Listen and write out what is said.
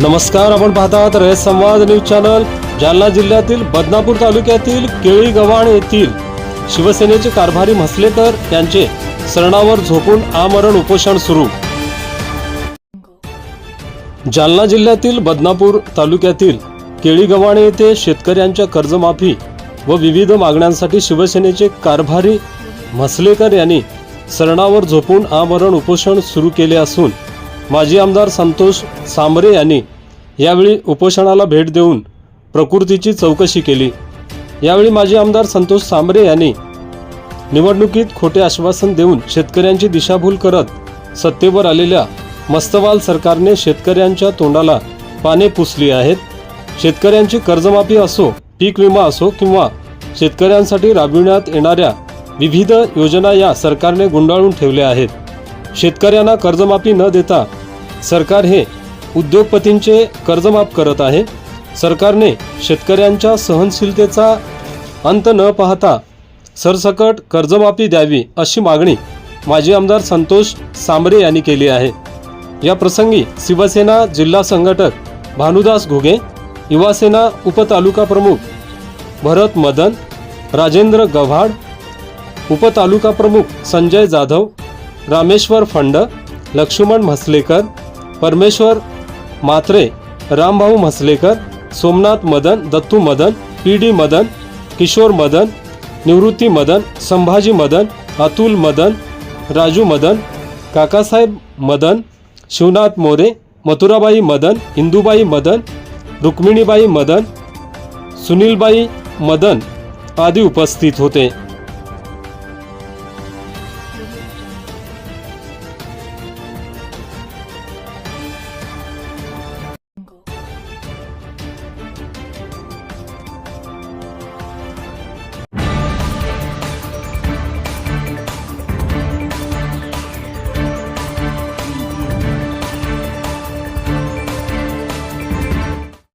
नमस्कार आपण पाहतात रयत संवाद न्यूज चॅनल जालना जिल्ह्यातील बदनापूर तालुक्यातील केळी गव्हाण येथील शिवसेनेचे कारभारी म्हसलेकर यांचे सरणावर झोपून आमरण उपोषण सुरू. जालना जिल्ह्यातील बदनापूर तालुक्यातील केळी गव्हाणे येथे शेतकऱ्यांच्या कर्जमाफी व विविध मागण्यांसाठी शिवसेनेचे कारभारी म्हसलेकर यांनी सरणावर झोपून आमरण उपोषण सुरू केले असून माजी आमदार संतोष सांबरे यांनी यावेळी उपोषणाला भेट देऊन प्रकृतीची चौकशी केली. यावेळी माजी आमदार संतोष सांबरे यांनी निवडणुकीत खोटे आश्वासन देऊन शेतकऱ्यांची दिशाभूल करत सत्तेवर आलेल्या मस्तवाल सरकारने शेतकऱ्यांच्या तोंडाला पाने पुसली आहेत. शेतकऱ्यांची कर्जमाफी असो पीक विमा असो किंवा शेतकऱ्यांसाठी राबविण्यात येणाऱ्या विविध योजना या सरकारने गुंडाळून ठेवल्या आहेत. शेतकऱ्यांना कर्जमाफी न देता सरकार हे उद्योगपतींचे कर्जमाफ करत आहे. सरकारने शेतकऱ्यांच्या सहनशीलतेचा अंत न पाहता सरसकट कर्जमाफी द्यावी अशी मागणी माजी आमदार संतोष सांबरे यांनी केली आहे. या प्रसंगी शिवसेना जिल्हा संघटक भानुदास घुगे युवासेना उपतालुका प्रमुख भरत मदन राजेंद्र गव्हाड उपतालुका प्रमुख संजय जाधव रामेश्वर फंड, लक्ष्मण म्हसलेकर, परमेश्वर मात्रे, रामभाऊ म्हसलेकर, सोमनाथ मदन, दत्तू मदन पी डी मदन, किशोर मदन, निवृत्ती मदन, संभाजी मदन, अतुल मदन, राजू मदन, काकासाहेब मदन, शिवनाथ मोरे, मथुराबाई मदन, इंदुबाई मदन, रुक्मिणीबाई मदन, सुनीलबाई मदन आदी उपस्थित होते।